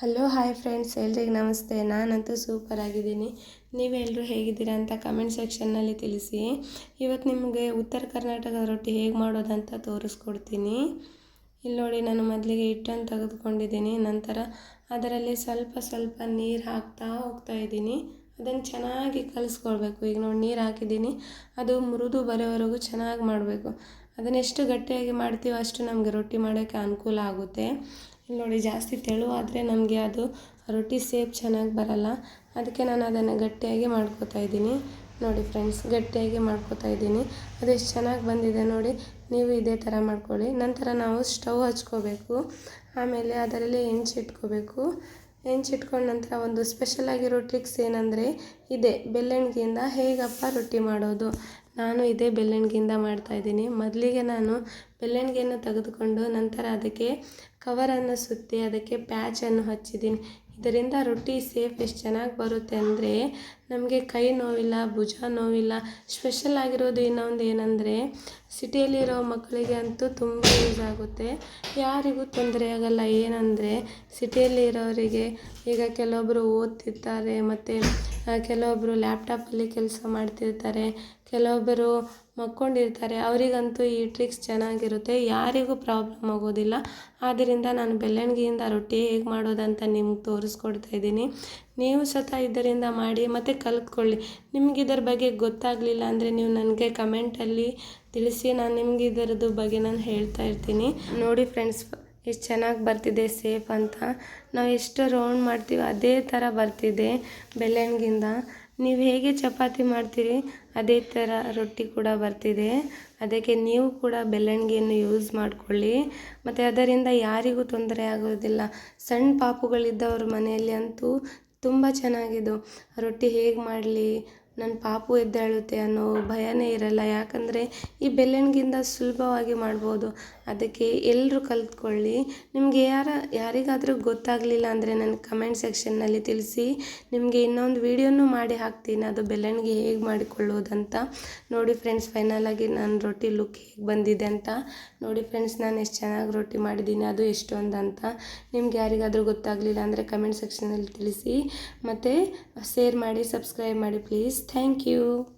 Hello hi friends ಎಲ್ರಿಗೂ ನಮಸ್ತೆ. ನಾನಂತೂ ಸೂಪರ್ ಆಗಿದ್ದೀನಿ. ನೀವೆಲ್ಲರೂ ಹೇಗಿದ್ದೀರಾ ಅಂತ ಕಮೆಂಟ್ ಸೆಕ್ಷನ್ನಲ್ಲಿ ತಿಳಿಸಿ. ಇವತ್ತು ನಿಮಗೆ ಉತ್ತರ ಕರ್ನಾಟಕದ ರೊಟ್ಟಿ ಹೇಗೆ ಮಾಡೋದಂತ ತೋರಿಸ್ಕೊಡ್ತೀನಿ. ಇಲ್ಲಿ ನೋಡಿ, ನಾನು ಮೊದಲಿಗೆ ಹಿಟ್ಟನ್ನು ತೆಗೆದುಕೊಂಡಿದ್ದೀನಿ. ನಂತರ ಅದರಲ್ಲಿ ಸ್ವಲ್ಪ ಸ್ವಲ್ಪ ನೀರು ಹಾಕ್ತಾ ಹೋಗ್ತಾ ಇದ್ದೀನಿ. ಅದನ್ನು ಚೆನ್ನಾಗಿ ಕಲಿಸ್ಕೊಳ್ಬೇಕು. ಈಗ ನೋಡಿ, ನೀರು ಹಾಕಿದ್ದೀನಿ. ಅದು ಮೃದು ಬರೋವರೆಗೂ ಚೆನ್ನಾಗಿ ಮಾಡಬೇಕು. ಅದನ್ನೆಷ್ಟು ಗಟ್ಟಿಯಾಗಿ ಮಾಡ್ತೀವೋ ಅಷ್ಟು ನಮಗೆ ರೊಟ್ಟಿ ಮಾಡೋಕ್ಕೆ ಅನುಕೂಲ ಆಗುತ್ತೆ. ನೋಡಿ, ಜಾಸ್ತಿ ತೆಳುವಾದರೆ ನಮಗೆ ಅದು ರೊಟ್ಟಿ ಸೇಪ್ ಚೆನ್ನಾಗಿ ಬರಲ್ಲ. ಅದಕ್ಕೆ ನಾನು ಅದನ್ನು ಗಟ್ಟಿಯಾಗಿ ಮಾಡ್ಕೋತಾ ಇದ್ದೀನಿ. ನೋಡಿ ಫ್ರೆಂಡ್ಸ್ ಗಟ್ಟಿಯಾಗಿ ಮಾಡ್ಕೋತಾ ಇದ್ದೀನಿ. ಅದೆಷ್ಟು ಚೆನ್ನಾಗಿ ಬಂದಿದೆ ನೋಡಿ. ನೀವು ಇದೇ ಥರ ಮಾಡ್ಕೊಳ್ಳಿ. ನಂತರ ನಾವು ಸ್ಟವ್ ಹಚ್ಕೋಬೇಕು. ಆಮೇಲೆ ಅದರಲ್ಲಿ ಹೆಂಚಿಟ್ಕೋಬೇಕು ಹೆಂಚಿಟ್ಕೊಂಡ ನಂತರ ಒಂದು ಸ್ಪೆಷಲ್ ಆಗಿರೋ ಟ್ರಿಕ್ಸ್ ಏನಂದರೆ ಇದೆ, ಬೆಲ್ಲೆಣ್ಗೆಯಿಂದ ಹೇಗಪ್ಪ ರೊಟ್ಟಿ ಮಾಡೋದು? ನಾನು ಇದೇ ಬೆಲ್ಲಣಿಗೆಯಿಂದ ಮಾಡ್ತಾಯಿದ್ದೀನಿ ಮೊದಲಿಗೆ ನಾನು ಬೆಲ್ಲೆಣ್ಗೆಯನ್ನು ತೆಗೆದುಕೊಂಡು ನಂತರ ಅದಕ್ಕೆ ಕವರನ್ನು ಸುತ್ತಿ ಅದಕ್ಕೆ ಪ್ಯಾಚನ್ನು ಹಚ್ಚಿದ್ದೀನಿ. ಇದರಿಂದ ರೊಟ್ಟಿ ಸೇಫ್ ಎಷ್ಟು ಚೆನ್ನಾಗಿ ಬರುತ್ತೆ ಅಂದರೆ ನಮಗೆ ಕೈ ನೋವಿಲ್ಲ, ಭುಜ ನೋವಿಲ್ಲ ಸ್ಪೆಷಲ್ ಆಗಿರೋದು ಇನ್ನೊಂದು ಏನಂದರೆ ಸಿಟಿಯಲ್ಲಿರೋ ಮಕ್ಕಳಿಗೆ ಅಂತೂ ತುಂಬ ಯೂಸ್ ಆಗುತ್ತೆ. ಯಾರಿಗೂ ತೊಂದರೆ ಆಗಲ್ಲ. ಏನಂದರೆ ಸಿಟಿಯಲ್ಲಿರೋರಿಗೆ ಈಗ ಕೆಲವೊಬ್ಬರು ಓದ್ತಿರ್ತಾರೆ, ಮತ್ತು ಕೆಲವೊಬ್ಬರು ಲ್ಯಾಪ್ಟಾಪಲ್ಲಿ ಕೆಲಸ ಮಾಡ್ತಿರ್ತಾರೆ ಕೆಲವೊಬ್ಬರು ಮಕ್ಕೊಂಡಿರ್ತಾರೆ. ಅವರಿಗಂತೂ ಈ ಟ್ರಿಕ್ಸ್ ಚೆನ್ನಾಗಿರುತ್ತೆ. ಯಾರಿಗೂ ಪ್ರಾಬ್ಲಮ್ ಆಗೋದಿಲ್ಲ. ಆದ್ದರಿಂದ ನಾನು ಬೆಲ್ಲಣಿಗೆಯಿಂದ ರೊಟ್ಟಿ ಹೇಗೆ ಮಾಡೋದಂತ ನಿಮ್ಗೆ ತೋರಿಸ್ಕೊಡ್ತಾ ಇದ್ದೀನಿ. ನೀವು ಸತ ಇದರಿಂದ ಮಾಡಿ ಮತ್ತು ಕಲ್ತ್ಕೊಳ್ಳಿ. ನಿಮ್ಗೆ ಇದರ ಬಗ್ಗೆ ಗೊತ್ತಾಗಲಿಲ್ಲ ಅಂದರೆ ನೀವು ನನಗೆ ಕಮೆಂಟಲ್ಲಿ ತಿಳಿಸಿ. ನಾನು ನಿಮ್ಗೆ ಇದರದ್ದು ಬಗ್ಗೆ ನಾನು ಹೇಳ್ತಾ ಇರ್ತೀನಿ. ನೋಡಿ ಫ್ರೆಂಡ್ಸ್ ಎಷ್ಟು ಚೆನ್ನಾಗಿ ಬರ್ತಿದೆ ಸೇಫ್ ಅಂತ. ನಾವು ಎಷ್ಟು ರೌಂಡ್ ಮಾಡ್ತೀವಿ, ಅದೇ ಥರ ಬರ್ತಿದೆ ಬೆಲ್ಲಣಿಗೆಯಿಂದ ನೀವು ಹೇಗೆ ಚಪಾತಿ ಮಾಡ್ತೀರಿ, ಅದೇ ಥರ ರೊಟ್ಟಿ ಕೂಡ ಬರ್ತಿದೆ. ಅದಕ್ಕೆ ನೀವು ಕೂಡ ಬೆಲ್ಲಣಿಗೆಯನ್ನು ಯೂಸ್ ಮಾಡಿಕೊಳ್ಳಿ. ಮತ್ತು ಅದರಿಂದ ಯಾರಿಗೂ ತೊಂದರೆ ಆಗೋದಿಲ್ಲ. ಸಣ್ಣ ಪಾಪುಗಳಿದ್ದವ್ರ ಮನೆಯಲ್ಲಿ ಅಂತೂ ತುಂಬ ಚೆನ್ನಾಗಿದ್ದು. ರೊಟ್ಟಿ ಹೇಗೆ ಮಾಡಲಿ ನನ್ನ ಪಾಪು ಎದ್ದೇಳುತ್ತೆ ಅನ್ನೋ ಭಯನೇ ಇರಲ್ಲ. ಯಾಕಂದರೆ ಈ ಬೆಲ್ಲಣಿಗೆಯಿಂದ ಸುಲಭವಾಗಿ ಮಾಡ್ಬೋದು. ಅದಕ್ಕೆ ಎಲ್ಲರೂ ಕಲ್ತ್ಕೊಳ್ಳಿ. ನಿಮಗೆ ಯಾರ, ಯಾರಿಗಾದರೂ ಗೊತ್ತಾಗಲಿಲ್ಲ ಅಂದರೆ ನನ್ನ ಕಮೆಂಟ್ ಸೆಕ್ಷನ್ನಲ್ಲಿ ತಿಳಿಸಿ. ನಿಮಗೆ ಇನ್ನೊಂದು ವೀಡಿಯೋನೂ ಮಾಡಿ ಹಾಕ್ತೀನಿ. ಅದು ಬೆಲ್ಲಣಿಗೆ ಹೇಗೆ ಮಾಡಿಕೊಳ್ಳೋದಂತ. ನೋಡಿ ಫ್ರೆಂಡ್ಸ್, ಫೈನಲಾಗಿ ನನ್ನ ರೊಟ್ಟಿ ಲುಕ್ ಹೇಗೆ ಬಂದಿದೆ ಅಂತ. ನೋಡಿ ಫ್ರೆಂಡ್ಸ್, ನಾನು ಎಷ್ಟು ಚೆನ್ನಾಗಿ ರೊಟ್ಟಿ ಮಾಡಿದ್ದೀನಿ, ಅದು ಎಷ್ಟೊಂದು ಅಂತ ನಿಮ್ಗೆ ಯಾರಿಗಾದರೂ ಗೊತ್ತಾಗಲಿಲ್ಲ ಅಂದರೆ ಕಮೆಂಟ್ ಸೆಕ್ಷನಲ್ಲಿ ತಿಳಿಸಿ. ಮತ್ತು ಶೇರ್ ಮಾಡಿ, ಸಬ್ಸ್ಕ್ರೈಬ್ ಮಾಡಿ ಪ್ಲೀಸ್. Thank you.